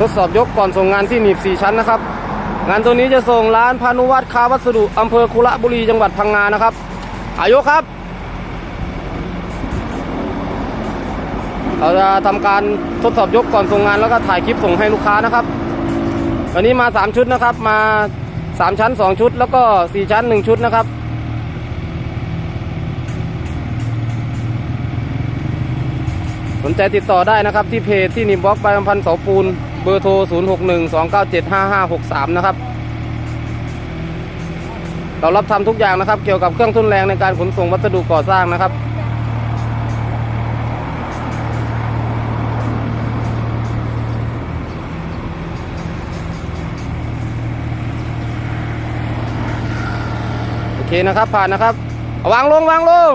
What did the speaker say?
ทดสอบยกก่อนส่งงานที่หนีบ 4 ชั้นนะครับ งานตัวนี้จะส่งร้านพานุวัฒน์คาวัสดุอำเภอคุระบุรีจังหวัดพังงานะครับ อายกครับ เราจะทำการทดสอบยกก่อนส่งงานแล้วก็ถ่ายคลิปส่งให้ลูกค้านะครับ วันนี้มา 3 ชุดนะครับ มา 3 ชั้น 2 ชุด แล้วก็ 4 ชั้น 1 ชุดนะครับสนใจติดต่อได้นะครับที่เพจที่นิมบล็อกใบอำพันธ์เสาปูน เบอร์โทร 0 6 1 2 9 7 5 5 6 3 นะครับ เรารับทำทุกอย่างนะครับ เกี่ยวกับเครื่องทุนแรงในการขนส่งวัสดุก่อสร้างนะครับโอเคนะครับผ่านนะครับ วางลง วางลง